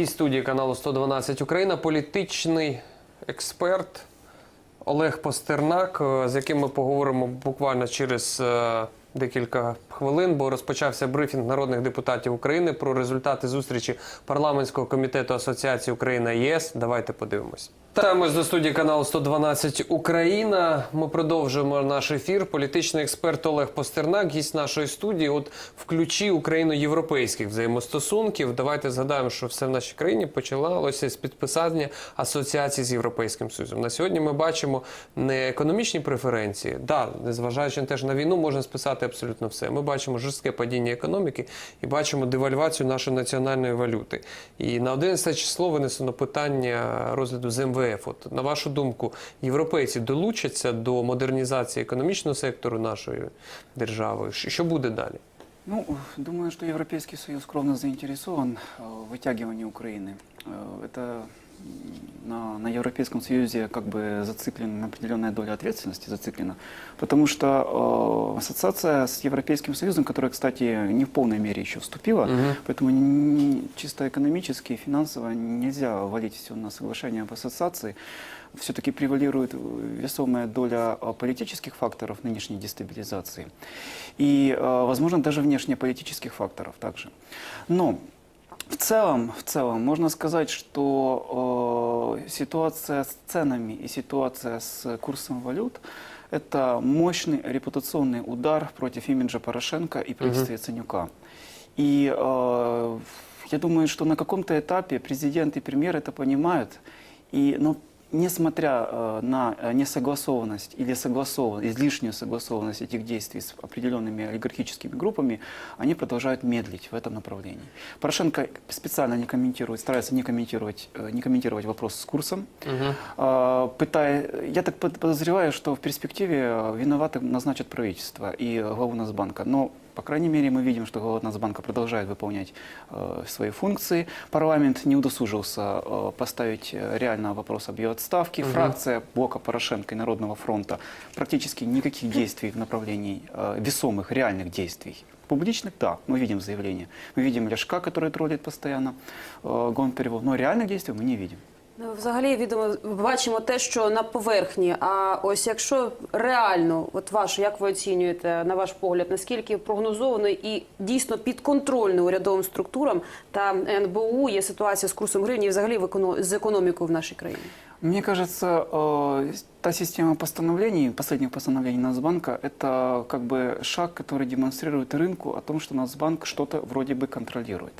Гість студії каналу 112 Україна, політичний експерт Олег Постернак, е, з яким ми поговоримо буквально через е, декілька хвилин, бо розпочався брифінг народних депутатів України про результати зустрічі парламентського комітету Асоціації Україна ЄС. Давайте подивимось. Вертаємось до студії каналу 112 Україна. Ми продовжуємо наш ефір. Політичний експерт Олег Постернак, гість нашої студії. От в ключі україно-європейських взаємостосунків. Давайте згадаємо, що все в нашій країні почалося з підписання асоціації з європейським союзом. На сьогодні ми бачимо не економічні преференції. Да, незважаючи теж на війну, можна списати абсолютно все. Ми бачимо жорстке падіння економіки і бачимо девальвацію нашої національної валюти. І на 11 число винесено питання розгляду з МВФ. От на вашу думку, європейці долучаться до модернізації економічного сектору нашої держави? Що що буде далі? Ну, думаю, что Европейский Союз кровно заинтересован э, в вытягивании Украины. Э, Это м, на, Европейском Союзе как бы зациклена определенная доля ответственности, зациклена. Потому что э, ассоциация с Европейским Союзом, которая, кстати, не в полной мере еще вступила, Мгм. поэтому не- чисто экономически и финансово нельзя валить все на соглашение об ассоциации. Все-таки превалирует весомая доля э, политических факторов нынешней дестабилизации и, э, возможно, даже внешнеполитических факторов также. Но в целом, в целом можно сказать, что э, ситуация с ценами и ситуация с курсом валют – это мощный репутационный удар против имиджа Порошенко и правительства Яценюка. И э, я думаю, что на каком-то этапе президент и премьер это понимают. И, но несмотря э, на э, несогласованность или согласованность, излишнюю согласованность этих действий с определенными олигархическими группами, они продолжают медлить в этом направлении. Порошенко специально не комментирует, старается не комментировать, э, не комментировать вопрос с курсом, а, пытая, я так под- подозреваю, что в перспективе виноватым назначат правительство и главу Нацбанка. Но, по крайней мере, мы видим, что глава Нацбанка продолжает выполнять э, свои функции. Парламент не удосужился э, поставить э, реально вопрос об ее отставке. Фракция блока Порошенко и Народного фронта практически никаких действий в направлении э, весомых, реальных действий. Публичных, да, мы видим заявления. Мы видим Ляшка, который троллит постоянно э, Гонтареву, но реальных действий мы не видим. Ну, Взагалі, відомо, бачимо те, що на поверхні. А ось якщо реально, от ваше, як ви оцінюєте, на ваш погляд, наскільки прогнозовано і дійсно підконтрольно урядовим структурам та НБУ є ситуація з курсом гривні і взагалі в еконо- з економікою в нашій країні? Мне кажется, э, та система постановлений, последних постановлений Нацбанка, это как бы шаг, который демонстрирует рынку о том, что Нацбанк что-то вроде бы контролирует.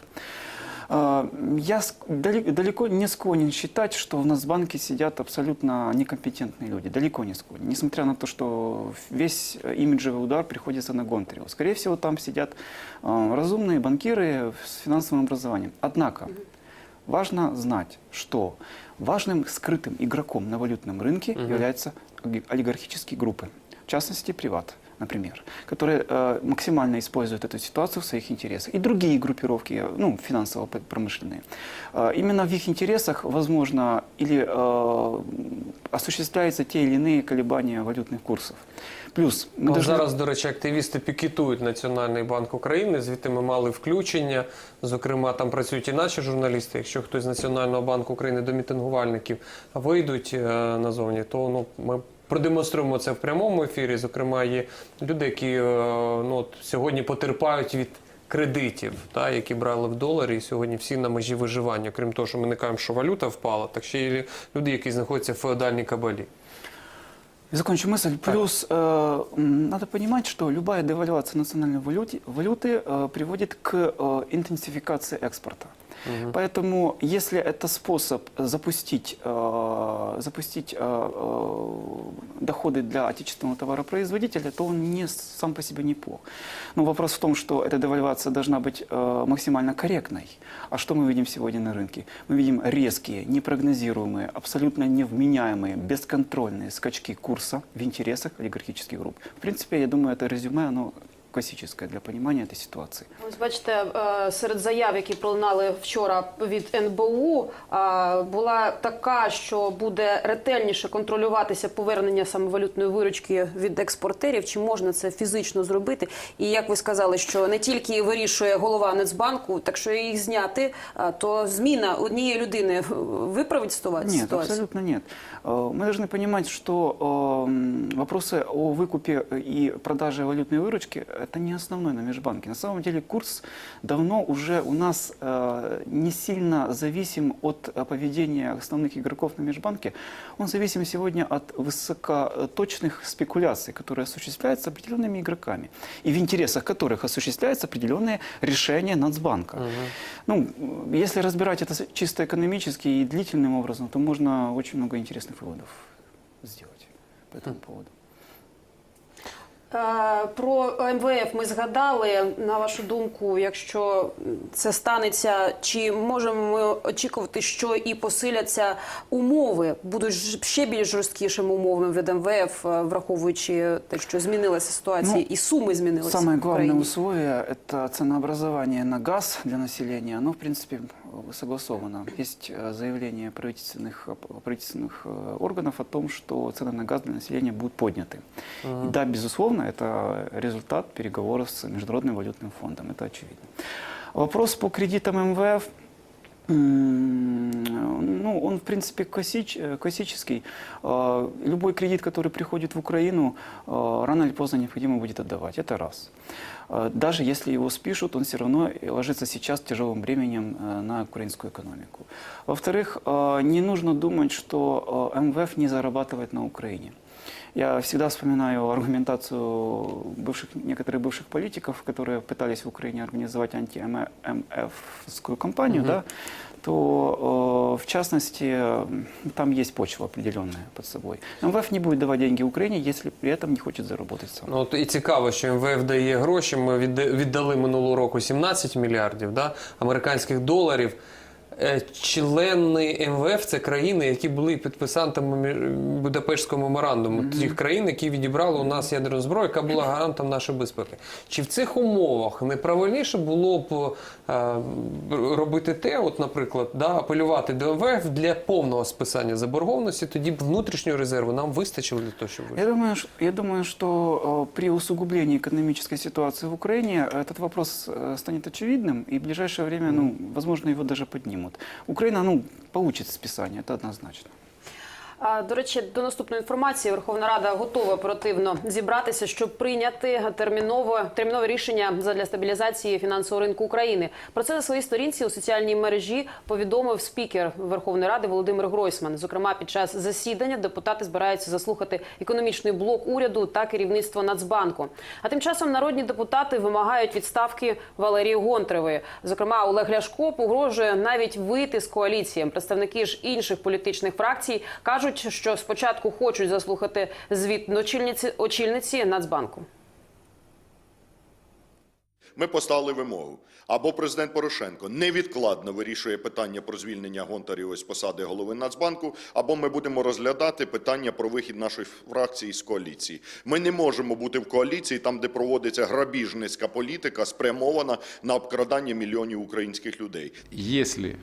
Э, Я далеко не склонен считать, что в Нацбанке сидят абсолютно некомпетентные люди. Далеко не склонен. Несмотря на то, что весь э, имиджевый удар приходится на Гонтарева. Скорее всего, там сидят э, разумные банкиры с финансовым образованием. Однако, Важно знать, что важным скрытым игроком на валютном рынке являются оли- олигархические группы, в частности, приват, например, которые э, максимально используют эту ситуацию в своих интересах. И другие группировки, э, ну, финансово-промышленные. Э, именно в их интересах, возможно, или э, осуществляются те или иные колебания валютных курсов. Плюс мы Ну, должны- Зараз, до речі, активісти пікетують Національний банк України. Звідти ми мали включення. Зокрема, там працюють і наші журналісти. Якщо хтось з Національного банку України до мітингувальників вийдуть е, назовні, то ну ми. Продемонструємо це в прямому ефірі. Зокрема, є люди, які е, ну, от, сьогодні потерпають від кредитів, та, які брали в доларі, і сьогодні всі на межі виживання. Крім того, що ми не кажемо, що валюта впала, так ще є люди, які знаходяться в феодальній кабалі. И Закончу мысль. Плюс э, м, надо понимать, что любая девальвация национальной валюты, валюты э, приводит к э, интенсификации экспорта. Поэтому, если это способ запустить, э, запустить э, э, доходы для отечественного товаропроизводителя, то он не сам по себе неплох. Но вопрос в том, что эта девальвация должна быть э, максимально корректной. А что мы видим сегодня на рынке? Мы видим резкие, непрогнозируемые, абсолютно невменяемые, бесконтрольные скачки курса в интересах олигархических групп. В принципе, я думаю, это резюме, оно классическое для понимания этой ситуации. Ось бачите, е, серед заяв, які пролунали вчора від НБУ, е, була така, що буде ретельніше контролюватися повернення саме валютної виручки від експортерів. Чи можна це фізично зробити? І як ви сказали, що не тільки вирішує голова Нацбанку, так що їх зняти, е, то зміна однієї людини виправить ситуацію? Нет, ситуацію? абсолютно нет. Э, Мы должны понимать, что эм, вопросы о выкупе и продаже валютной выручки – это не основной на межбанке. На самом деле курс давно уже у нас э, не сильно зависим от э, поведения основных игроков на межбанке. Он зависим сегодня от высокоточных спекуляций, которые осуществляются определенными игроками, и в интересах которых осуществляются определенные решения Нацбанка. Ну, если разбирать это чисто экономически и длительным образом, то можно очень много интересных выводов сделать по этому поводу. Е, Про МВФ ми згадали. На вашу думку, якщо це станеться, чи можемо ми очікувати, що і посиляться умови, будуть ще більш жорсткішими умовами від МВФ, е, враховуючи те, що змінилася ситуація, Ну, і суми змінилися главное Україні? условие – это ценообразование на газ для населения. Оно, в принципе, э, согласовано. Есть э, заявление правительственных, э, правительственных э, органов о том, что цены на газ для населения будут подняты. И да, безусловно, это результат переговоров с Международным валютным фондом. Это очевидно. Вопрос по кредитам МВФ М, Ну, он, в принципе, классич- э, классический. Э, Любой кредит, который приходит в Украину, э, рано или поздно необходимо будет отдавать. Это раз. Э, Даже если его спишут, он все равно ложится сейчас тяжелым бременем э, на украинскую экономику. Во-вторых, э, не нужно думать, что э, МВФ не зарабатывает на Украине. Я всегда вспоминаю аргументацию бывших, некоторых бывших политиков, которые пытались в Украине организовать анти-МФскую кампанию, да, то, э, в частности, э, там есть почва определенная под собой. МВФ не будет давать деньги Украине, если при этом не хочет заработать сам. Ну, от і цікаво, що МВФ дає гроші. Ми відда- віддали минулого року 17 мільярдів да, американських доларів. Е, Члени МВФ це країни, які були підписантами мі- Будапештського меморандуму. Тих країн, які відібрали у нас ядерну зброю, яка була гарантом нашої безпеки. Чи в цих умовах не правильніше було б е, робити те, от, наприклад, да, апелювати до МВФ для повного списання заборгованості, тоді б внутрішнього резерву нам вистачило для того, щоб Я думаю, ш- я думаю, что э, при усугублении экономической ситуации в Украине этот вопрос э, станет очевидным, и в ближайшее время, ну, возможно, его даже поднимут. Украина, ну, получит списание, это однозначно. До речі, до наступної інформації Верховна Рада готова оперативно зібратися, щоб прийняти термінове термінове рішення для стабілізації фінансового ринку України. Про це на своїй сторінці у соціальній мережі повідомив спікер Верховної Ради Володимир Гройсман. Зокрема, під час засідання депутати збираються заслухати економічний блок уряду та керівництво Нацбанку. А тим часом народні депутати вимагають відставки Валерії Гонтаревої. Зокрема, Олег Ляшко погрожує навіть вийти з коаліції. Представники ж інших політичних фракцій кажуть, що спочатку хочуть заслухати звіт очільниці, очільниці Нацбанку. Ми поставили вимогу. Або президент Порошенко невідкладно вирішує питання про звільнення Гонтарєва з посади голови Нацбанку, або ми будемо розглядати питання про вихід нашої фракції з коаліції. Ми не можемо бути в коаліції там, де проводиться грабіжницька політика, спрямована на обкрадання мільйонів українських людей. Если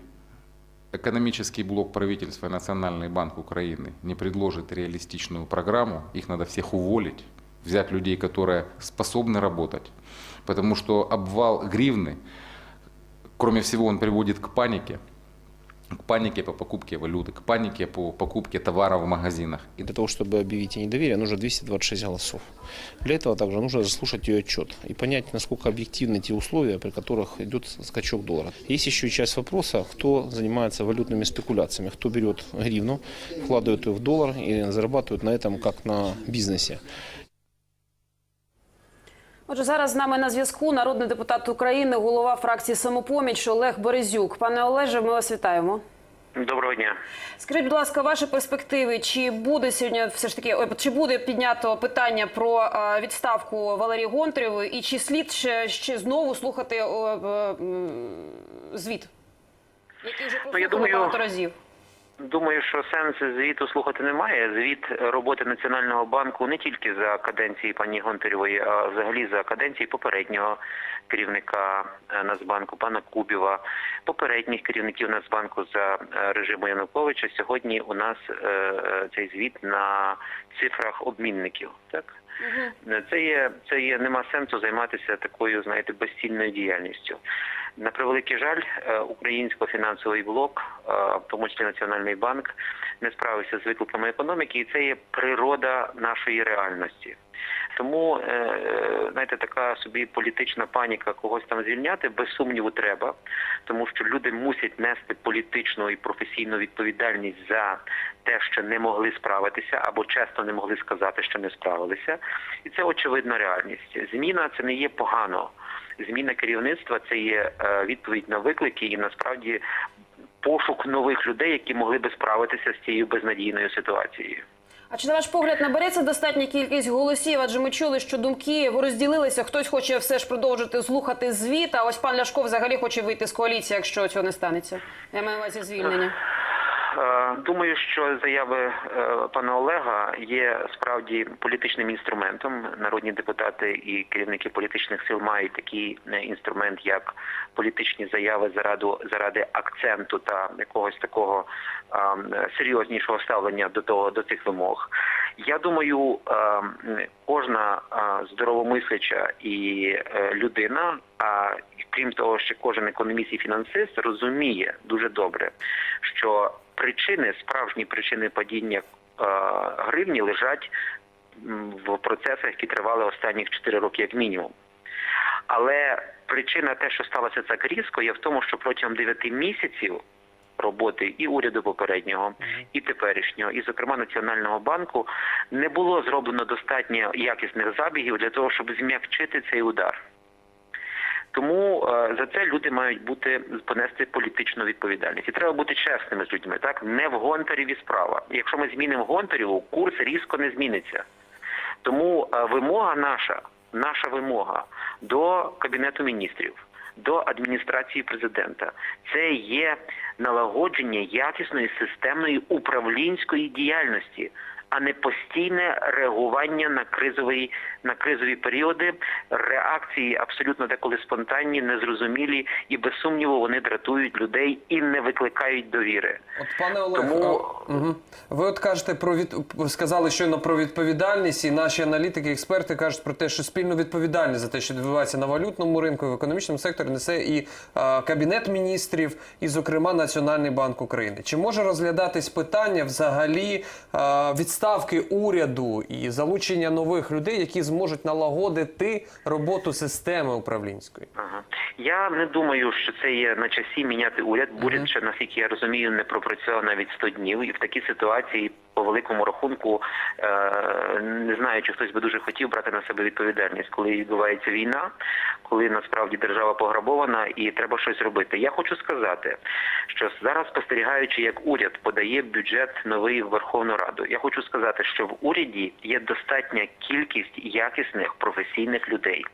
экономический блок правительства и Национальный банк Украины не предложит реалистичную программу, их надо всех уволить, взять людей, которые способны работать. Потому что обвал гривны, кроме всего, он приводит к панике, к панике по покупке валюты, к панике по покупке товаров в магазинах. И для того, чтобы объявить ей недоверие, нужно 226 голосов. Для этого также нужно заслушать ее отчет и понять, насколько объективны те условия, при которых идет скачок доллара. Есть еще и часть вопроса, кто занимается валютными спекуляциями, кто берет гривну, вкладывает ее в доллар и зарабатывает на этом как на бизнесе. Отже, зараз з нами на зв'язку народний депутат України, голова фракції самопоміч Олег Березюк. Пане Олеже, ми вас вітаємо. Доброго дня. Скажіть, будь ласка, ваші перспективи, чи буде сьогодні все ж таки ой, чи буде піднято питання про е, відставку Валерії Гонтарєвої, і чи слід ще, ще знову слухати е, е, звіт, який вже Ну, я думаю, багато разів? Думаю, що сенсу звіту слухати немає. Звіт роботи Національного банку не тільки за каденції пані Гонтарєвої, а взагалі за каденції попереднього керівника е, Нацбанку, пана Кубіва, попередніх керівників Нацбанку за е, режиму Януковича. Сьогодні у нас е, цей звіт на цифрах обмінників. Так це є це є нема сенсу займатися такою, знаєте, безцільною діяльністю. На превеликий жаль, е, українсько-фінансовий блок, е, в тому числі Національний банк, не справився з викликами економіки, і це є природа нашої реальності. Тому, е, знаєте, така собі політична паніка когось там звільняти без сумніву треба, тому що люди мусять нести політичну і професійну відповідальність за те, що не могли справитися, або чесно не могли сказати, що не справилися, і це очевидна реальність. Зміна це не є погано. Зміна керівництва це є е, відповідь на виклики і насправді пошук нових людей, які могли би справитися з цією безнадійною ситуацією. А чи на ваш погляд набереться достатня кількість голосів? Адже ми чули, що думки розділилися. Хтось хоче все ж продовжити слухати звіт. А ось пан Ляшко взагалі хоче вийти з коаліції, якщо цього не станеться. Я маю на увазі звільнення. Е, Думаю, що заяви е, пана Олега є справді політичним інструментом. Народні депутати і керівники політичних сил мають такий е, інструмент, як політичні заяви заради, заради акценту та якогось такого серйознішого ставлення до того до цих вимог. Я думаю, кожна здоровомисляча і людина, а крім того, ще кожен економіст і фінансист розуміє дуже добре, що причини, справжні причини падіння е, гривні лежать в процесах, які тривали останніх 4 роки, як мінімум. Але причина те, що сталося так різко, є в тому, що протягом 9 місяців роботи і уряду попереднього, і теперішнього, і зокрема Національного банку, не було зроблено достатньо якісних забігів для того, щоб зм'якчити цей удар. Тому е, за це люди мають бути понести політичну відповідальність. І треба бути чесними з людьми. Так не в Гонтарєві справа. Якщо ми змінимо Гонтарєву, курс різко не зміниться. Тому е, вимога наша, наша вимога до кабінету міністрів, до адміністрації президента, це є налагодження якісної системної управлінської діяльності. А не постійне реагування на кризовий на кризові періоди, реакції абсолютно деколи спонтанні, незрозумілі і без сумніву вони дратують людей і не викликають довіри. От пане Олег, Тому- а, угу. ви от кажете про від сказали щойно про відповідальність, і наші аналітики, експерти кажуть про те, що спільну відповідальність за те, що відбувається на валютному ринку і в економічному секторі, несе і а, кабінет міністрів, і, зокрема, Національний банк України. Чи може розглядатись питання взагалі а, відставки уряду і залучення нових людей, які зможуть налагодити роботу системи управлінської? Ага. Я не думаю, що це є на часі міняти уряд. Уряд ще, наскільки я розумію, не пропрацював навіть 100 днів, і в такій ситуації по великому рахунку е- не знаю, чи хтось би дуже хотів брати на себе відповідальність, коли відбувається війна, коли насправді держава пограбована і треба щось робити. Я хочу сказати, що зараз спостерігаючи, як уряд подає бюджет новий в Верховну Раду, я хочу сказати, що в уряді є достатня кількість якісних професійних людей.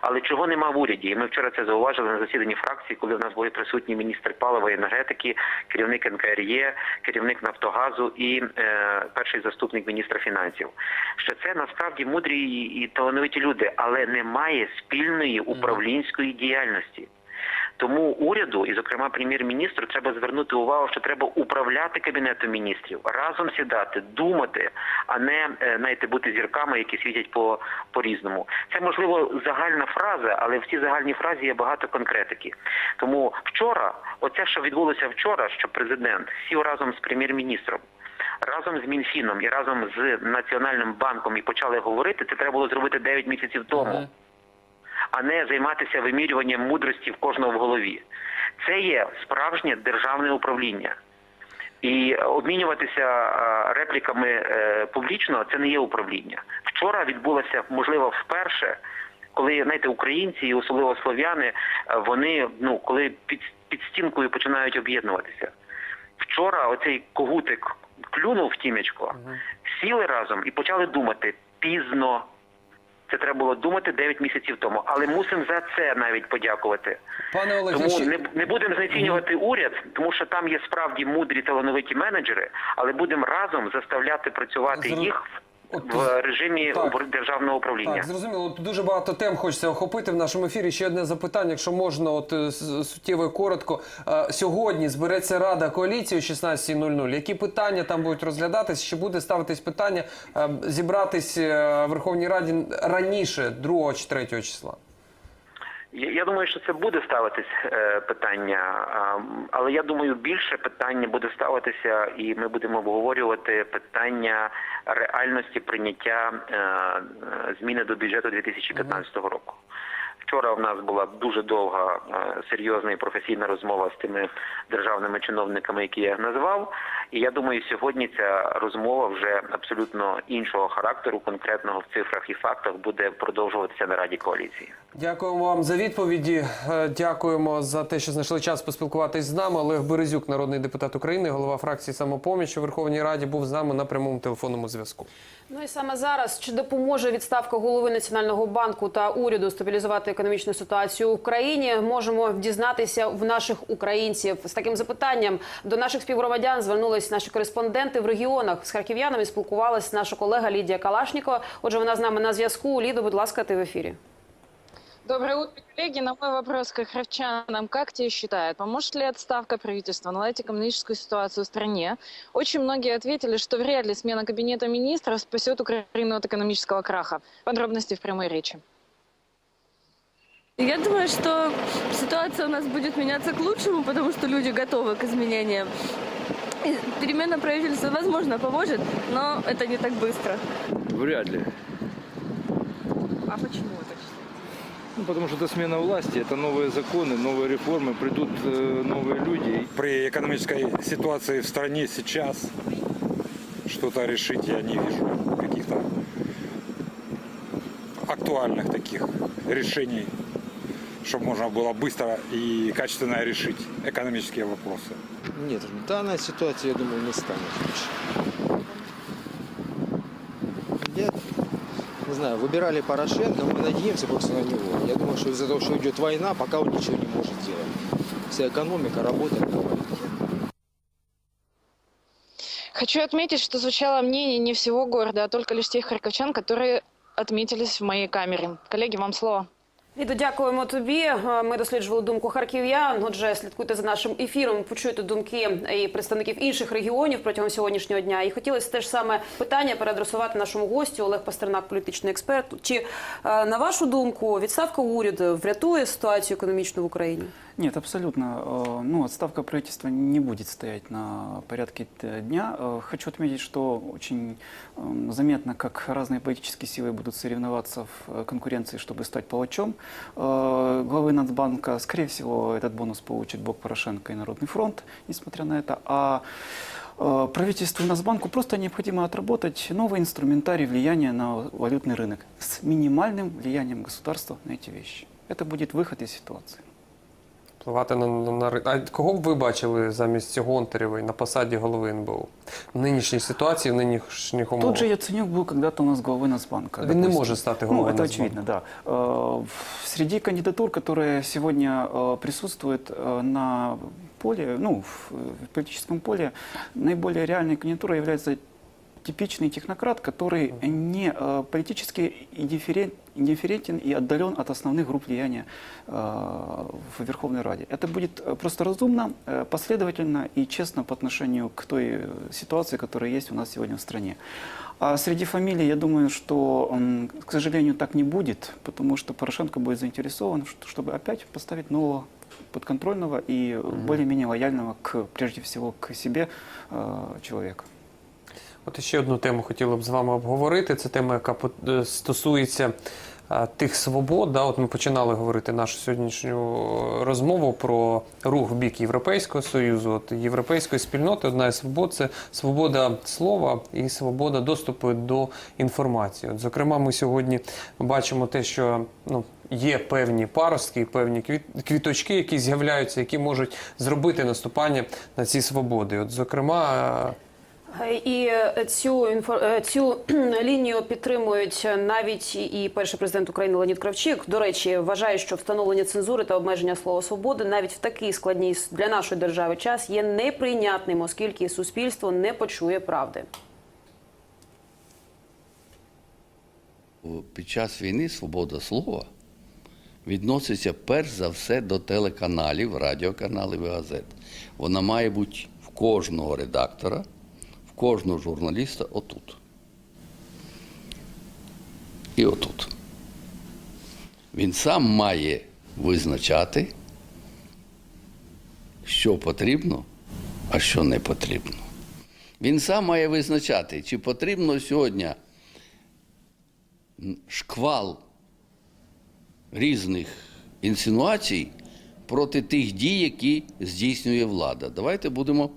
Але чого нема в уряді? І ми вчора це зауважили на засіданні фракції, коли в нас були присутні міністр палива і енергетики, керівник НКРЄ, керівник Нафтогазу і е, перший заступник міністра фінансів. Що це насправді мудрі і талановиті люди, але немає спільної управлінської діяльності. Тому уряду, і зокрема прем'єр-міністру, треба звернути увагу, що треба управляти кабінетом міністрів, разом сідати, думати, а не е, знаєте, бути зірками, які світять по, по різному. Це можливо загальна фраза, але в цій загальній фразі є багато конкретики. Тому вчора, оце, що відбулося вчора, що президент сів разом з прем'єр-міністром. Разом з Мінфіном і разом з Національним банком і почали говорити, це треба було зробити 9 місяців тому а не займатися вимірюванням мудрості в кожного в голові. Це є справжнє державне управління. І обмінюватися е, репліками е, публічно це не є управління. Вчора відбулося, можливо, вперше, коли знаєте, українці і особливо слов'яни, е, вони ну коли під, під стінкою починають об'єднуватися. Вчора оцей когутик клюнув в тімечко, сіли разом і почали думати пізно. Це треба було думати 9 місяців тому. Але мусимо за це навіть подякувати. Пане Олег, Тому не, не будемо знецінювати уряд, тому що там є справді мудрі талановиті менеджери, але будемо разом заставляти працювати Зрозу- їх От в режимі так. державного управління. Так, зрозуміло. Дуже багато тем хочеться охопити в нашому ефірі. Ще одне запитання, якщо можна, от е, суттєво і коротко. Е, Сьогодні збереться Рада коаліції о 16.00. Які питання там будуть розглядатись? Чи буде ставитись питання е, зібратись е, в Верховній Раді раніше, 2 чи 3 числа? Я думаю, що це буде ставитись е, питання, але я думаю, більше питання буде ставитися, і ми будемо обговорювати питання реальності прийняття е, е, зміни до бюджету 2015 року. Вчора в нас була дуже довга, е, серйозна і професійна розмова з тими державними чиновниками, які я назвав. І я думаю, сьогодні ця розмова вже абсолютно іншого характеру, конкретного в цифрах і фактах, буде продовжуватися на раді коаліції. Дякуємо вам за відповіді. Е, Дякуємо за те, що знайшли час поспілкуватись з нами. Олег Березюк, народний депутат України, голова фракції самопоміч у Верховній Раді, був з нами на прямому телефонному зв'язку. Ну і саме зараз чи допоможе відставка голови національного банку та уряду стабілізувати економічну ситуацію в країні? Можемо дізнатися в наших українців з таким запитанням. До наших співгромадян звернулись наші кореспонденти в регіонах. З харків'янами спілкувалась наша колега Лідія Калашніко. Отже, вона з нами на зв'язку. Лідо, будь ласка, ти в ефірі. Доброе утро, коллеги. На мой вопрос к харьковчанам, как те считают, поможет ли отставка правительства наладить экономическую ситуацию в стране? Очень многие ответили, что вряд ли смена кабинета министров спасет Украину от экономического краха. Подробности в прямой речи. Я думаю, что ситуация у нас будет меняться к лучшему, потому что люди готовы к изменениям. Перемена правительства, возможно, поможет, но это не так быстро. Вряд ли. А почему это? Ну, потому что это смена власти, это новые законы, новые реформы, придут э, новые люди. При экономической ситуации в стране сейчас что-то решить я не вижу. Каких-то актуальных таких решений, чтобы можно было быстро и качественно решить экономические вопросы. Нет, данная ситуация, я думаю, не станет лучше. Я не знаю, выбирали Порошенко, мы надеемся просто на него. Я думаю, что из-за того, что идет война, пока он ничего не может делать. Вся экономика работает. Хочу отметить, что звучало мнение не всего города, а только лишь тех харьковчан, которые отметились в моей камере. Коллеги, вам слово. Лідо, дякуємо тобі. Е, Ми досліджували думку харків'ян. Отже, слідкуйте за нашим ефіром. Почуйте думки і представників інших регіонів протягом сьогоднішнього дня. І хотілося теж саме питання переадресувати нашому гостю Олег Пастернак, політичний експерт. Чи е, на вашу думку відставка уряду врятує ситуацію економічну в Україні? Нет, абсолютно. Э, Ну, отставка правительства не будет стоять на порядке дня. Э, Хочу отметить, что очень эм, заметно, как разные политические силы будут соревноваться в э, конкуренции, чтобы стать палачом главы Нацбанка. Скорее всего, этот бонус получит Блок Порошенко и Народный фронт, несмотря на это. А правительству и Нацбанку просто необходимо отработать новый инструментарий влияния на валютный рынок с минимальным влиянием государства на эти вещи. Это будет выход из ситуации. Впливати на, на, на ри- А кого б ви бачили замість Гонтарєвої на посаді голови НБУ? В нинішній ситуації, в нинішніх умовах? Тот же Яценюк был когда-то у нас главой Нацбанка. Він не допустим. може стати Ну, головою это Нацбанку. очевидно, да. Э, в- Среди кандидатур, которые сегодня э, присутствуют э, на поле, ну, в в политическом поле, наиболее реальной кандидатурой является Типичный технократ, который не э, политически индифферен- индифферентен и отдален от основных групп влияния э, в Верховной Раде. Это будет э, просто разумно, последовательно и честно по отношению к той ситуации, которая есть у нас сегодня в стране. А среди фамилий, я думаю, что, к сожалению, так не будет, потому что Порошенко будет заинтересован, чтобы опять поставить нового подконтрольного и более-менее лояльного, к, прежде всего, к себе э, человека. От ще одну тему хотіли б з вами обговорити. Це тема, яка е, стосується е, тих свобод. Да? От ми починали говорити нашу сьогоднішню розмову про рух в бік Європейського Союзу, от європейської спільноти. Одна із свобод це свобода слова і свобода доступу до інформації. От, зокрема, ми сьогодні бачимо те, що ну. Є певні паростки, певні квіт- квіточки, які з'являються, які можуть зробити наступання на ці свободи. От, зокрема, е, І е, цю е, цю лінію підтримують навіть і перший президент України Леонід Кравчик. До речі, вважає, що встановлення цензури та обмеження слова свободи навіть в такий складній для нашої держави час є неприйнятним, оскільки суспільство не почує правди. під час війни свобода слова відноситься перш за все до телеканалів, радіоканалів і газет. Вона має бути в кожного редактора, кожного журналіста отут. І отут. Він сам має визначати, що потрібно, а що не потрібно. Він сам має визначати, чи потрібно сьогодні шквал різних інсинуацій проти тих дій, які здійснює влада. Давайте будемо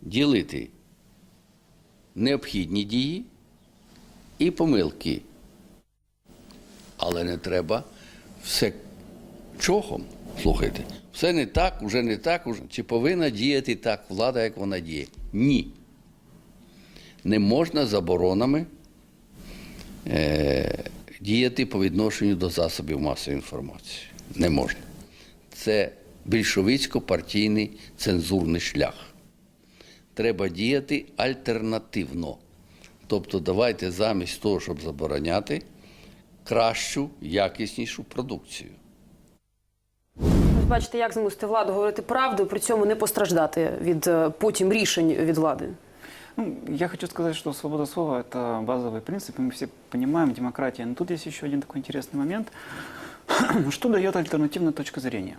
ділити необхідні дії і помилки. Але не треба все чохом. Слухайте, все не так, вже не так, уже. чи повинна діяти так влада, як вона діє? Ні. Не можна заборонами е, діяти по відношенню до засобів масової інформації. Не можна. Це більшовицько-партійний цензурний шлях Треба діяти альтернативно. Тобто, давайте замість того, щоб забороняти, кращу, якіснішу продукцію. Ось бачите, як змусити владу говорити правду, при цьому не постраждати від е, потім рішень від влади. Ну, я хочу сказать, что свобода слова – это базовый принцип, и мы все понимаем, демократия. Но тут есть еще один такой интересный момент. Что дает альтернативная точка зрения?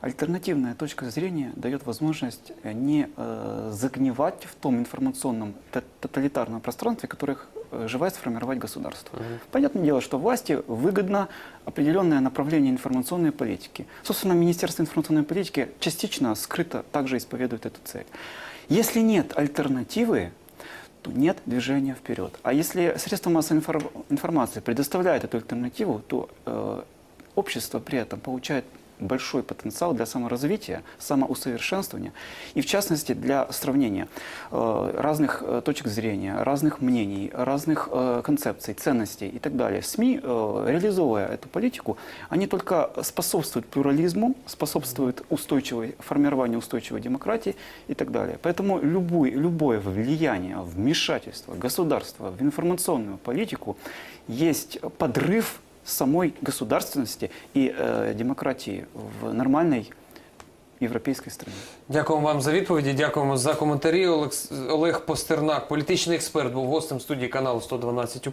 Альтернативная точка зрения дает возможность э, не э, загнивать в том информационном тоталитарном пространстве, которое э, желает сформировать государство. Понятное дело, что власти выгодно определенное направление информационной политики. Собственно, Министерство информационной политики частично скрыто также исповедует эту цель. Если нет альтернативы, то нет движения вперед. А если средства массовой инфор- информации предоставляют эту альтернативу, то э, общество при этом получает большой потенциал для саморазвития, самоусовершенствования и, в частности, для сравнения э, разных э, точек зрения, разных мнений, разных э, концепций, ценностей и так далее. СМИ, реализовывая эту политику, они только способствуют плюрализму, способствуют устойчивой, формированию устойчивой демократии и так далее. Поэтому любой, любое влияние, вмешательство государства в информационную политику есть подрыв самой государственности и э, демократии в нормальной Європейської страни. Дякуємо вам за відповіді. Дякуємо за коментарі. Олег Постернак, політичний експерт, був гостем студії каналу 112 Україна.